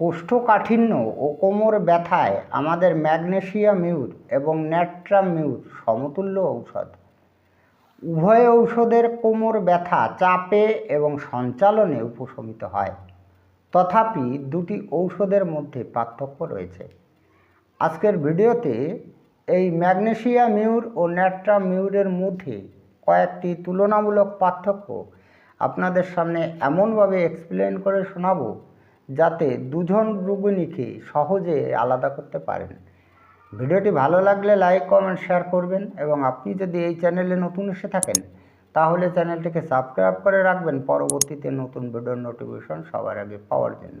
কোষ্ঠকাঠিন্য ও কোমর ব্যথায় আমাদের ম্যাগনেসিয়াম মিউর এবং ন্যাট্রাম মিউর সমতুল্য ঔষধ। উভয় ঔষধের কোমর ব্যথা চাপে এবং সঞ্চালনে উপশমিত হয়। তথাপি দুটি ঔষধের মধ্যে পার্থক্য রয়েছে। আজকের ভিডিওতে এই ম্যাগনেসিয়া মিউর ও ন্যাট্রাম মিউরের মধ্যে কয়েকটি তুলনামূলক পার্থক্য আপনাদের সামনে এমনভাবে এক্সপ্লেন করে শোনাবো যাতে দুজন রোগিণীকে সহজে আলাদা করতে পারেন। ভিডিওটি ভালো লাগলে লাইক কমেন্ট শেয়ার করবেন এবং আপনি যদি এই চ্যানেলে নতুন এসে থাকেন, তাহলে চ্যানেলটিকে সাবস্ক্রাইব করে রাখবেন পরবর্তীতে নতুন ভিডিওর নোটিফিকেশন সবার আগে পাওয়ার জন্য।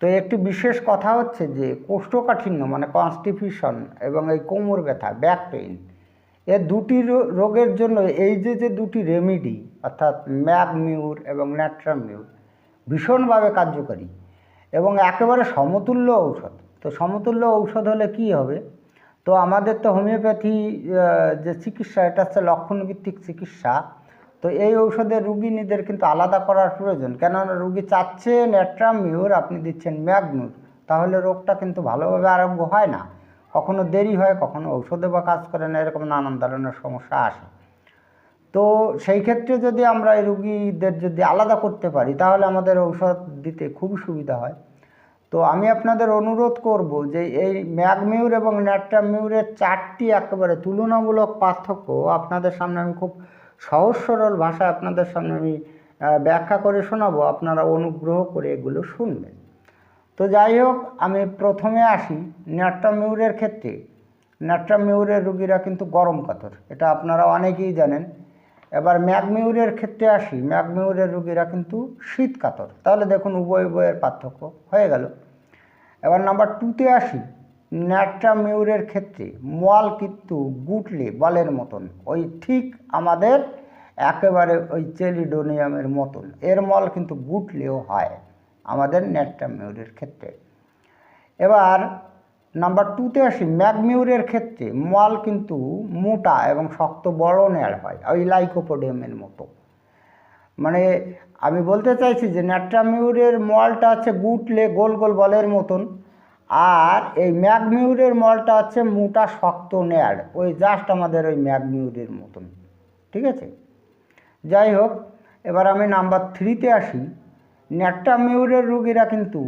তো একটি বিশেষ কথা হচ্ছে যে কোষ্ঠকাঠিন্য মানে কনস্টিপিউশন এবং এই কোমর ব্যথা ব্যাক পেইন এ দুটি রোগের জন্য এই যে যে দুটি রেমিডি অর্থাৎ ম্যাগমিউর এবং ন্যাট্রামিউর ভীষণভাবে কার্যকরী এবং একেবারে সমতুল্য ঔষধ। তো সমতুল্য ঔষধ হলে কি হবে? তো আমাদের তো হোমিওপ্যাথি যে চিকিৎসা, এটা হচ্ছে লক্ষণভিত্তিক চিকিৎসা। তো এই ঔষধের রুগীনীদের কিন্তু আলাদা করার প্রয়োজন। কেননা রুগী চাচ্ছে ন্যাট্রামিউর আপনি দিচ্ছেন ম্যাগনুর, তাহলে রোগটা কিন্তু ভালোভাবে আরোগ্য হয় না। কখনো দেরি হয়, কখনো ঔষধে বা কাজ করে না, এরকম নানান ধরনের সমস্যা আসে। তো সেই ক্ষেত্রে যদি আমরা এই রুগীদের যদি আলাদা করতে পারি, তাহলে আমাদের ঔষধ দিতে খুবই সুবিধা হয়। তো আমি আপনাদের অনুরোধ করব যে এই ম্যাগমিউর এবং ন্যাট্রামিউরের চারটি একেবারে তুলনামূলক পার্থক্য আপনাদের সামনে আমি খুব সহজ সরল ভাষায় আপনাদের সামনে আমি ব্যাখ্যা করে শোনাবো। আপনারা অনুগ্রহ করে এগুলো শুনবেন। তো যাই হোক, আমি প্রথমে আসি ন্যাট্রামিউরের ক্ষেত্রে। ন্যাট্রামিউরের রুগীরা কিন্তু গরম কাতর। এটা আপনারা অনেকেই জানেন। এবার ম্যাগমিউরের ক্ষেত্রে আসি। ম্যাগমিউরের রুগীরা কিন্তু শীত কাতর তাহলে দেখুন উভয় উভয়ের পার্থক্য হয়ে গেল। এবার নাম্বার টুতে আসি। ন্যাট্রামিউরের ক্ষেত্রে মল কিন্তু গুটলে বলের মতন। ওই ঠিক আমাদের একেবারে ওই চেলিডোনিয়ামের মতন। এর মল কিন্তু গুটলেও হয় আমাদের ন্যাট্রামিউরের ক্ষেত্রে। এবার নাম্বার টুতে আসি, ম্যাগমিউরের ক্ষেত্রে মল কিন্তু মোটা এবং শক্ত বড় নেয়ার হয়, ওই লাইকোপোডিয়ামের মতো। মানে আমি বলতে চাইছি যে ন্যাট্রামিউরের মলটা হচ্ছে গুটলে গোল গোল বলের মতন, আর এই ম্যাগমিউরের মলটা হচ্ছে মোটা শক্ত নেয়ার ওই জাস্ট আমাদের ওই ম্যাগমিউরের মতন, ঠিক আছে? যাই হোক, এবার আমি নাম্বার থ্রিতে আসি। ন্যাট্রামিউরের রুগীরা কিন্তু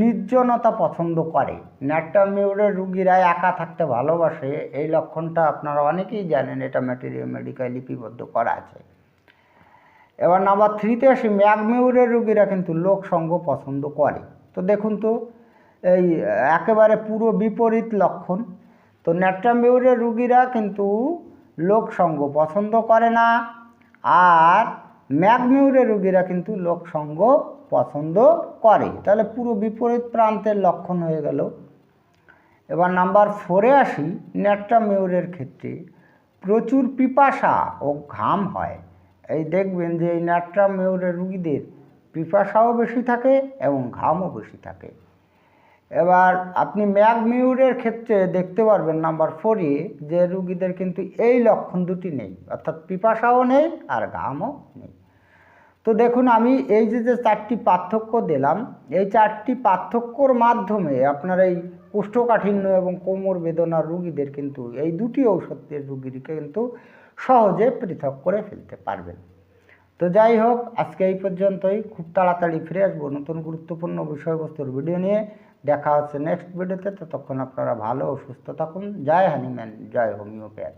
নির্জনতা পছন্দ করে। ন্যাট্রামিউরের রুগীরা একা থাকতে ভালোবাসে, এই লক্ষণটা আপনারা অনেকেই জানেন, এটা ম্যাটেরিয়াল মেডিকেল লিপিবদ্ধ করা আছে। এবার নাম্বার থ্রিতে আসি ম্যাগমিউরের রুগীরা কিন্তু লোকসঙ্গ পছন্দ করে। তো দেখুন তো, এই একেবারে পুরো বিপরীত লক্ষণ। তো ন্যাট্রামিউরের রুগীরা কিন্তু লোকসঙ্গ পছন্দ করে না, আর ম্যাগমিউরের রুগীরা কিন্তু লোকসঙ্গ পছন্দ করে। তাহলে পুরো বিপরীত প্রান্তের লক্ষণ হয়ে গেল। এবার নাম্বার ফোরে আসি ন্যাট্রামিউরের ক্ষেত্রে। প্রচুর পিপাসা ও ঘাম হয়। এই দেখবেন যে এই ন্যাট্রামিউরের রুগীদের পিপাসাও বেশি থাকে এবং ঘামও বেশি থাকে। এবার আপনি ম্যাগ ম্যাগমিউরের ক্ষেত্রে দেখতে পারবেন নাম্বার ফোরে যে রুগীদের কিন্তু এই লক্ষণ দুটি নেই। অর্থাৎ পিপাসাও নেই আর ঘামও নেই। তো দেখুন, আমি এই যে যে চারটি পার্থক্য দিলাম, এই চারটি পার্থক্যর মাধ্যমে আপনার এই কোষ্ঠকাঠিন্য এবং কোমর বেদনার রুগীদের কিন্তু, এই দুটি ঔষধের রুগীকে কিন্তু সহজে পৃথক করে ফেলতে পারবেন। তো যাই হোক, আজকে এই পর্যন্তই। খুব তাড়াতাড়ি ফিরে আসব নতুন গুরুত্বপূর্ণ বিষয়বস্তুর ভিডিও নিয়ে। দেখা হচ্ছে নেক্সট ভিডিওতে ততক্ষণ আপনারা ভালো ও সুস্থ থাকুন। জয় হানিম্যান, জয় হোমিওপ্যাথ।